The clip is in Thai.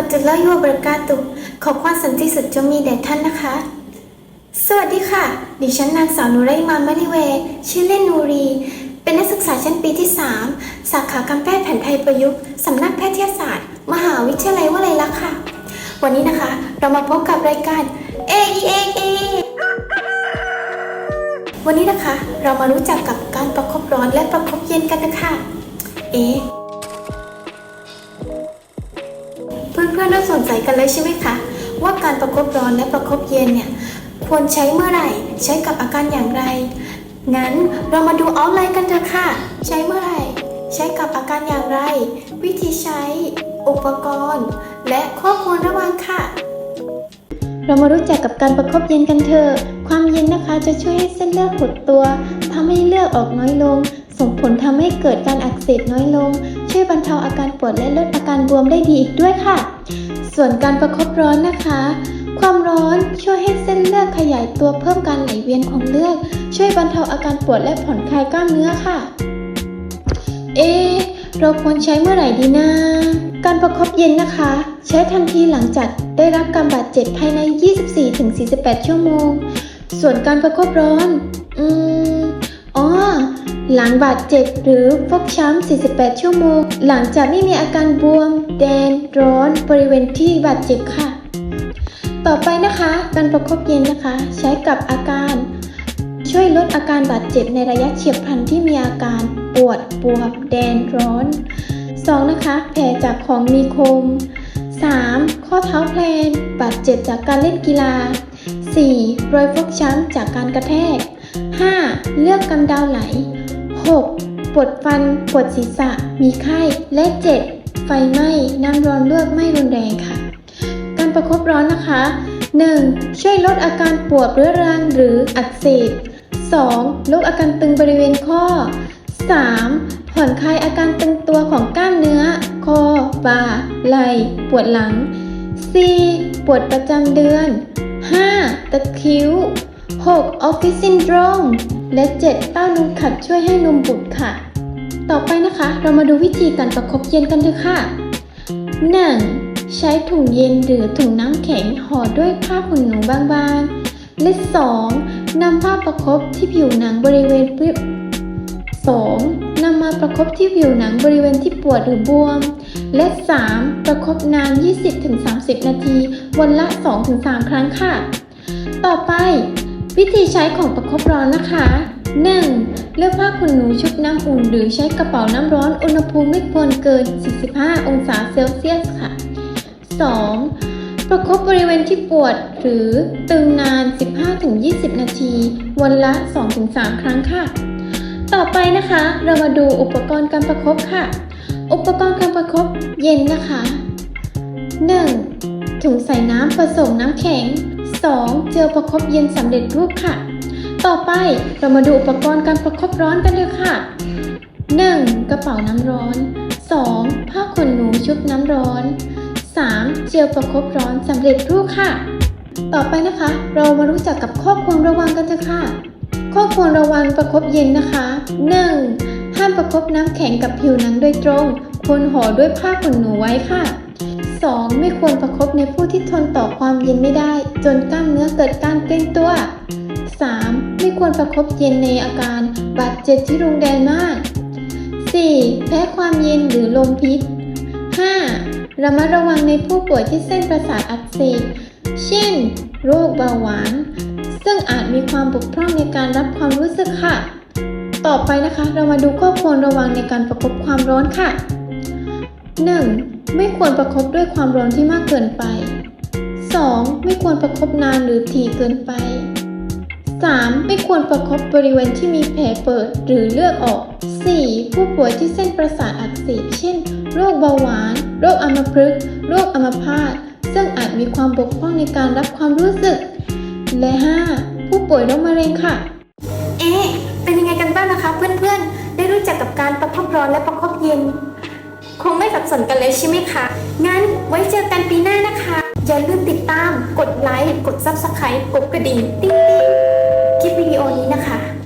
มัตุลลอฮิวะบราะกาตุขอความสันติสุขจงมีแด่ท่านนะคะ สวัสดีค่ะ ดิฉันนางสาวนุไรมามะลิเว ชื่อเล่นนูรี เป็นนักศึกษาชั้นปีที่ 3 สาขาการแพทย์แผนไทยประยุกต์สำนักแพทยศาสตร์ มหาวิทยาลัยวลัยลักษณ์ค่ะ วันนี้นะคะ เรามาพบกับรายการ A E A A วันนี้นะคะ เรามารู้จักกับการประคบร้อนและประคบเย็นกันนะคะ เอ๊ เริ่มสนใจกันเลยใช่ไหมคะ ว่าการประคบร้อนและประคบเย็นเนี่ยควรใช้เมื่อไหร่ ใช้กับอาการอย่างไร งั้นเรามาดูออฟไลน์กันเถอะค่ะ ใช้เมื่อไหร่ ใช้กับอาการอย่างไร วิธีใช้ อุปกรณ์ และข้อควรระวังค่ะ เรามารู้จักกับการประคบเย็นกันเถอะความเย็นนะคะจะช่วยให้เส้นเลือดหดตัวทำให้เลือดออกน้อยลง ส่งผลทำให้เกิดการอักเสบน้อยลง ช่วยบรรเทาอาการปวดและลดอาการบวมได้ดีอีกด้วยค่ะ ส่วนการประคบร้อนนะคะ ความร้อนช่วยให้เส้นเลือดขยายตัวเพิ่มการไหลเวียนของเลือดช่วยบรรเทาอาการปวดและผ่อนคลายกล้ามเนื้อค่ะ เอเราควรใช้เมื่อไหร่ดีนะการประคบเย็นนะคะ ใช้ทันทีหลังจากได้รับการบาดเจ็บภายใน 24-48 ชั่วโมง ส่วนการประคบร้อน หลังบาดเจ็บหรือฟกช้ำ 48 ชั่วโมง หลังจากไม่มีอาการบวม แดง ร้อน บริเวณที่บาดเจ็บค่ะ ต่อไปนะคะ การประคบเย็นนะคะ ใช้กับอาการ ช่วยลดอาการบาดเจ็บในระยะเฉียบพลันที่มีอาการปวดบวมแดงร้อน 2. นะคะ แผลจากของมีคม 3. ข้อเท้าแพลน บาดเจ็บจากการเล่นกีฬา 4. รอยฟกช้ำจากการกระแทก 5. เลือดกำเดาไหล 6. ปวดฟัน ปวดศีรษะ มีไข้ และ 7. ไฟไหม้ น้ำร้อนเลือดไม่รุนแรงค่ะ การประคบร้อนนะคะ 1. ช่วยลดอาการปวดเรื้อรังหรืออักเสบ 2. ลดอาการตึงบริเวณข้อ 3. ผ่อนคลายอาการตึงตัวของกล้ามเนื้อ คอ บ่า ไหล่ ปวดหลัง 4. ปวดประจำเดือน 5. ตะคริ้ว 6. ออฟฟิศซินโดรม และ 7. เต้านมขัดช่วยให้นมบุตรค่ะ ต่อไปนะคะ เรามาดูวิธีการประคบเย็นกันเถอะค่ะ 1. ใช้ถุงเย็นหรือถุงน้ำแข็งห่อด้วยผ้าขนหนูบางๆ และ 2. นำผ้าประคบที่ผิวหนังบริเวณปริ 2. นำมาประคบที่ผิวหนังบริเวณที่ปวดหรือบวม และ 3. ประคบนาน 20-30 นาที วันละ 2-3 ครั้งค่ะ ต่อไป วิธีใช้ของประคบร้อนนะคะ 1. เลือกผ้าขนหนูชุบน้ำอุ่นหรือใช้กระเป๋าน้ำร้อนอุณหภูมิไม่ควรเกิน 45 องศาเซลเซียสค่ะ 2. ประคบบริเวณที่ปวดหรือตึงนาน 15-20 นาที วันละ 2-3 ครั้งค่ะ ต่อไปนะคะ เรามาดูอุปกรณ์การประคบค่ะ อุปกรณ์การประคบเย็นนะคะ 1. ถุงใส่น้ำผสมน้ำแข็ง 2. เจลประคบเย็นสำเร็จรูปค่ะ ต่อไปเรามาดูอุปกรณ์การประคบร้อนกันเลยค่ะ 1. กระเป๋าน้ำร้อน 2. ผ้าขนหนูชุบน้ำร้อน 3. เจลประคบร้อนสำเร็จรูปค่ะ ต่อไปนะคะ เรามารู้จักกับข้อควรระวังกันเถอะค่ะ ข้อควรระวังประคบเย็นนะคะ 1. ห้ามประคบน้ำแข็งกับผิวหนังโดยตรง ควรห่อด้วยผ้าขนหนูไว้ค่ะ 2. ไม่ควรประคบในผู้ที่ทนต่อความเย็นไม่ได้ จนกล้ามเนื้อเกิดการเกร็งตัว 3. ไม่ควรประคบเย็นในอาการบาดเจ็บที่รุนแรงมาก 4. แพ้ความเย็นหรือลมพิษ 5. ระมัดระวังในผู้ป่วยที่เส้นประสาทอักเสบ เช่น โรคเบาหวาน ซึ่งอาจมีความบกพร่องในการรับความรู้สึกค่ะ ต่อไปนะคะ เรามาดูข้อควรระวังในการประคบความร้อนค่ะ 1. ไม่ควรประคบด้วยความร้อนที่มากเกินไป 2. ไม่ควรประคบนานหรือถี่เกินไป 3. ไม่ควรประคบบริเวณที่มีแผลเปิดหรือเลือดออก 4. ผู้ป่วยที่เส้นประสาทอักเสบเช่น โรคเบาหวาน โรคอัมพฤกษ์ โรคอัมพาต ซึ่งอาจมีความบกพร่องในการรับความรู้สึก และ 5. ผู้ป่วยโรคมะเร็งค่ะ เอ๊ะ เป็นยังไงกันบ้างนะคะเพื่อนๆ ได้รู้จักกับการประคบร้อนและประคบเย็น คงไม่สับสนกันเลยใช่ไหมคะ งั้นไว้เจอกันปีหน้านะคะ อย่าลืมติดตาม กดไลค์ กดซับสไคร b ์กดกระดิ่งติ๊งๆคลิปวิดีโอนี้นะคะ